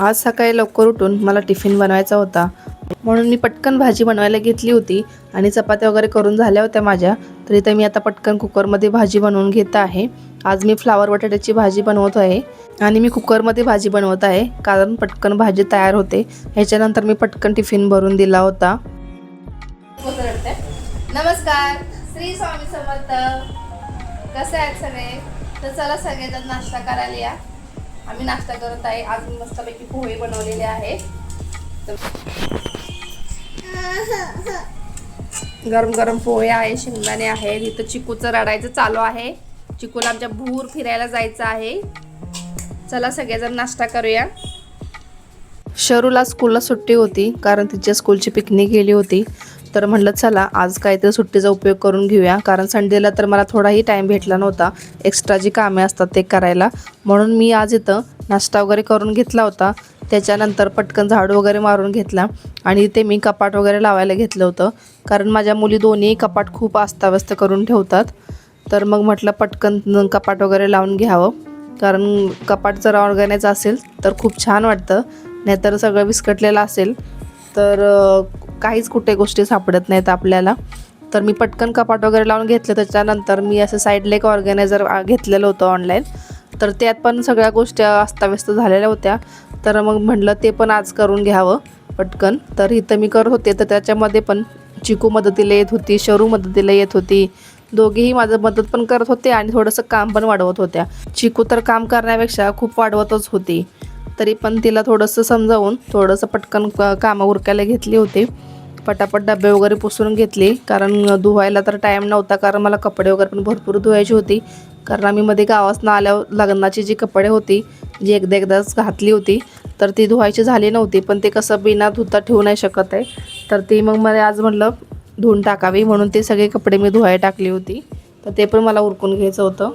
आज सकाळी लवकर उठून मला टिफिन बनवायचा होता. म्हणून मी पटकन भाजी बनवायला घेतली होती आणि चपात्या वगैरे करून झाल्या होत्या माझ्या. तर इथे मी आता पटकन कुकरमध्ये भाजी बनवून घेत आहे. आज मी फ्लावर बटाट्याची भाजी बनवत आहे आणि मी कुकरमध्ये भाजी बनवत आहे. कारण पटकन भाजी तयार होते. ह्याच्यानंतर मी पटकन टिफिन भरून दिला होता. नमस्कार. श्री स्वामी समर्थ. कसे आहेत सगळे? तर चला सगळेजण नाश्ता करायला या. आम्ही नाश्ता करत आहे. आज मस्तपैकी पोहे बनवलेले आहे. गरम गरम पोहे आहे शेंगदाणे आहेत इथं चिकूचं रडायचं चालू आहे. चिकूला आमच्या भूर फिरायला जायचं आहे. चला सगळेजण नाश्ता करूया. शरूला स्कूलला सुट्टी होती कारण तिच्या स्कूलची पिकनिक गेली होती. तर म्हटलं चला आज काहीतरी सुट्टीचा उपयोग करून घेऊया. कारण संडेला तर मला थोडाही टाईम भेटला नव्हता. एक्स्ट्रा जी कामे असतात ते करायला. म्हणून मी आज इथं नाश्ता वगैरे करून घेतला होता. त्याच्यानंतर पटकन झाडू वगैरे मारून घेतला. आणि इथे मी कपाट वगैरे लावायला घेतलं होतं. कारण माझ्या मुली दोन्ही कपाट खूप अस्ताव्यस्त करून ठेवतात. तर मग म्हटलं पटकन कपाट वगैरे लावून घ्यावं. कारण कपाट जर ऑर्गनाईज असेल तर खूप छान वाटतं. नाहीतर सगळं विस्कटलेलं असेल. तर काहीच कुठे गोष्टी सापडत नाहीत आपल्याला. तर मी पटकन कपाट वगैरे लावून घेतलं. त्याच्यानंतर मी असं साईडला एक ऑर्गनायझर घेतलेलं होतं ऑनलाईन तर त्यात पण सगळ्या गोष्टी अस्ताव्यस्त झालेल्या होत्या. तर मग म्हटलं ते पण आज करून घ्यावं पटकन. तर इथं मी करत होते. तर त्याच्यामध्ये पण चिकू मदतीला येत होती शरू मदतीला येत होती. दोघेही माझं मदत पण करत होते आणि थोडंसं काम पण वाढवत होत्या. चिकू तर काम करण्यापेक्षा खूप वाढवतच होती. तरी पण तिला थोडंसं समजावून थोडंसं पटकन क- कामं उरकायला घेतली होती. पटापट डबे वगैरे पुसून घेतले. कारण धुवायला तर टाईम नव्हता कारण मला कपडे वगैरे पण भरपूर धुवायची होती. कारण आम्ही मध्ये गावासनं आल्यावर लग्नाची जी कपडे होती जी एकदा एकदाच घातली होती तर ती धुवायची झाली नव्हती. पण ते कसं बिना धुता ठेवू नाही शकत आहे. तर ती मग मला आज म्हटलं धुवून टाकावी. म्हणून ते सगळे कपडे मी धुवायला टाकली होती. तर ते पण मला उरकून घ्यायचं होतं.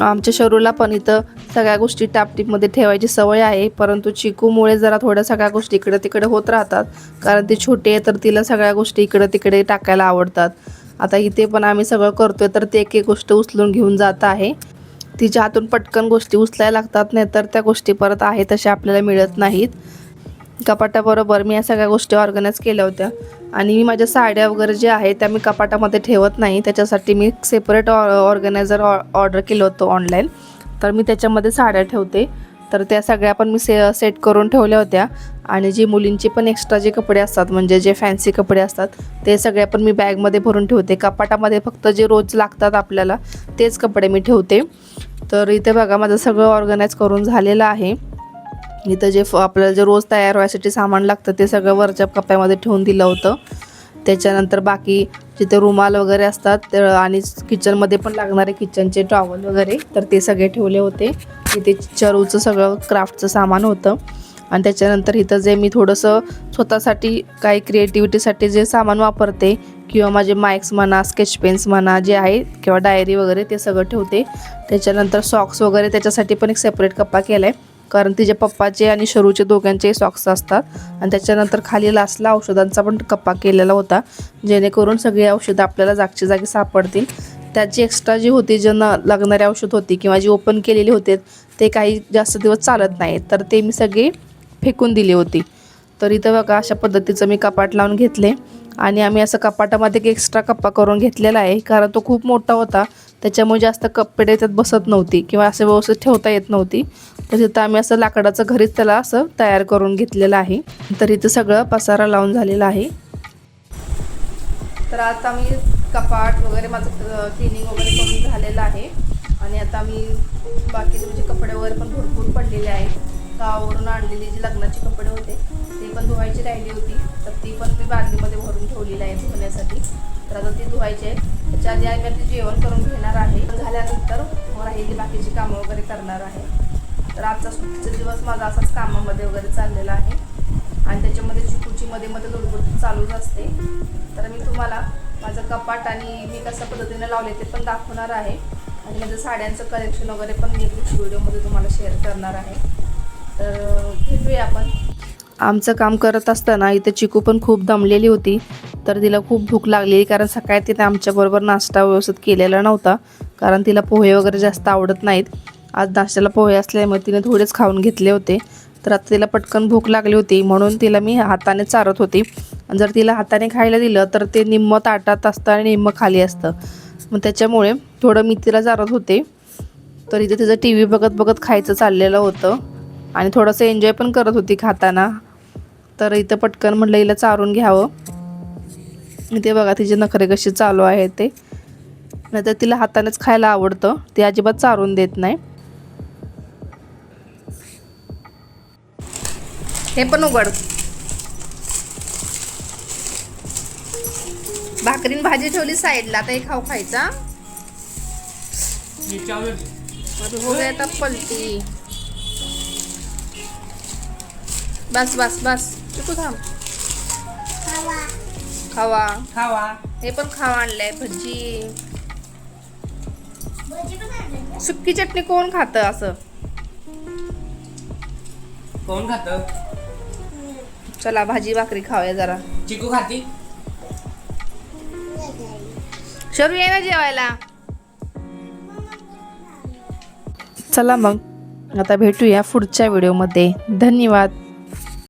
आमच्या शरूला पण इथं सगळ्या गोष्टी टापटीपमध्ये ठेवायची सवय आहे. परंतु चिकूमुळे जरा थोड्या सगळ्या गोष्टी इकडे तिकडे होत राहतात. कारण ती छोटी आहे तर तिला सगळ्या गोष्टी इकडे तिकडे टाकायला आवडतात. आता इथे पण आम्ही सगळं करतोय तर ते एक एक गोष्ट उचलून घेऊन जात आहे. तिच्या हातून पटकन गोष्टी उचलायला लागतात नाही तर त्या गोष्टी परत आहे तशा आपल्याला मिळत नाहीत. कपाटाबरोबर मी या सगळ्या गोष्टी ऑर्गनाईज केल्या होत्या. आणि मी माझ्या साड्या वगैरे ज्या आहेत त्या मी कपाटामध्ये ठेवत नाही. त्याच्यासाठी मी सेपरेट ऑर्गनायझर ऑर्डर केलं होतं ऑनलाईन तर मी त्याच्यामध्ये साड्या ठेवते. तर त्या सगळ्या पण मी से सेट करून ठेवल्या होत्या. आणि जी मुलींची पण एक्स्ट्रा जे कपडे असतात म्हणजे जे फॅन्सी कपडे असतात ते सगळ्या पण मी बॅगमध्ये भरून ठेवते. कपाटामध्ये फक्त जे रोज लागतात आपल्याला तेच कपडे मी ठेवते. तर इथे बघा माझं सगळं ऑर्गनाईज करून झालेलं आहे. इथं जे फ आपल्याला जे रोज तयार व्हायसाठी सामान लागतं ते सगळं वरच्या कप्प्यामध्ये ठेवून दिलं होतं. त्याच्यानंतर बाकी जिथे रुमाल वगैरे असतात आणि किचनमध्ये पण लागणारे किचनचे टॉवल वगैरे तर ते सगळे ठेवले होते. इथे चरूचं सगळं क्राफ्टचं सामान होतं. आणि त्याच्यानंतर इथं जे मी थोडंसं स्वतःसाठी काही क्रिएटिव्हिटीसाठी जे सामान वापरते किंवा माझे माइक्स म्हणा स्केच पेन्स म्हणा जे आहे किंवा डायरी वगैरे ते सगळं ठेवते. त्याच्यानंतर सॉक्स वगैरे त्याच्यासाठी पण एक सेपरेट कप्पा केला आहे कारण तिच्या पप्पाचे आणि शरूचे दोघांचे सॉक्स असतात. आणि त्याच्यानंतर खाली लास्टला औषधांचा पण कप्पा केलेला होता. जेणेकरून सगळी औषधं आपल्याला जागच्या जागी सापडतील. त्याची एक्स्ट्रा जी होती जे न लागणारी औषध होती किंवा जी ओपन केलेली होते ते काही जास्त दिवस चालत नाही तर ते मी सगळी फेकून दिली होती. तर इथं बघा अशा पद्धतीचं मी कपाट लावून घेतले. आणि आम्ही असं कपाटामध्ये एक एक्स्ट्रा कप्पा करून घेतलेला आहे. कारण तो खूप मोठा होता. त्याच्यामुळे जास्त कपडे त्यात बसत नव्हती किंवा असं व्यवस्थित ठेवता येत नव्हती. तर तिथं आम्ही असं लाकडाचं घरीच त्याला असं तयार करून घेतलेलं आहे. तर इथं सगळं पसारा लावून झालेला आहे. तर आता मी कपाट वगैरे माझं क्लिनिंग वगैरे करून झालेलं आहे. आणि आता मी बाकीचे म्हणजे कपडे वगैरे पण भरपूर पडलेले आहेत. गावावरून आणलेली जी लग्नाचे कपडे होते ते पण धुवायची राहिली होती. तर ती पण मी बादलीमध्ये भरून ठेवलेली आहे धुण्यासाठी. तर आता ती धुवायची आहे. त्याच्या आधी आम्ही आता जेवण करून घेणार आहे. झाल्यानंतर मग राहिली बाकीची कामं वगैरे करणार आहे. तर आजचा सुट्टीचा दिवस माझा असाच कामामध्ये वगैरे चाललेला आहे. आणि त्याच्यामध्ये चिकूची मध्ये मध्ये लुडबुड चालूच असते. तर मी तुम्हाला माझं कपाट आणि मी कशा पद्धतीने लावले ते पण दाखवणार आहे. आणि माझं साड्यांचं कलेक्शन वगैरे पण मी व्हिडिओमध्ये तुम्हाला शेअर करणार आहे. तर भेटूया आपण. आमचं काम करत असताना इथे चिकू पण खूप दमलेली होती. तर तिला खूप भूक लागलेली कारण सकाळी तिने आमच्याबरोबर नाश्ता व्यवस्थित केलेला नव्हता. कारण तिला पोहे वगैरे जास्त आवडत नाहीत. आज नाश्त्याला पोहे असल्यामुळे तिने थोडेच खाऊन घेतले होते. तर आता तिला पटकन भूक लागली होती म्हणून तिला मी हाताने चारत होती. आणि जर तिला हाताने खायला दिलं तर ते निम्म ताटात असतं आणि निम्म खाली असतं. मग त्याच्यामुळे थोडं मी तिला चारत होते. तर इथे तिचं टी व्ही बघत बघत खायचं चाललेलं होतं. आणि थोडंसं एन्जॉय पण करत होती खाताना. तर इथं पटकन म्हटलं हिला चारून घ्यावं. इथे बघा तिचे नखरे कशी चालू आहे ते. नाहीतर तिला हातानेच खायला आवडतं. ती अजिबात चारून देत नाही. हे पण उघड. भाकरीन भाजी ठेवली साईडला. आता हे खाऊ खायचा हो. आता पलटी. बस बस बस. चिकू थांब. खावा. खावा. हे पण खावा आणलंय भजी. सुक्की चटणी कोण खातं असं? कोण खात? चला भाजी भाकरी खाऊया जरा. चिकू खाती? शरू ये ना जेवायला. चला मग आता भेटूया पुढच्या व्हिडिओमध्ये धन्यवाद.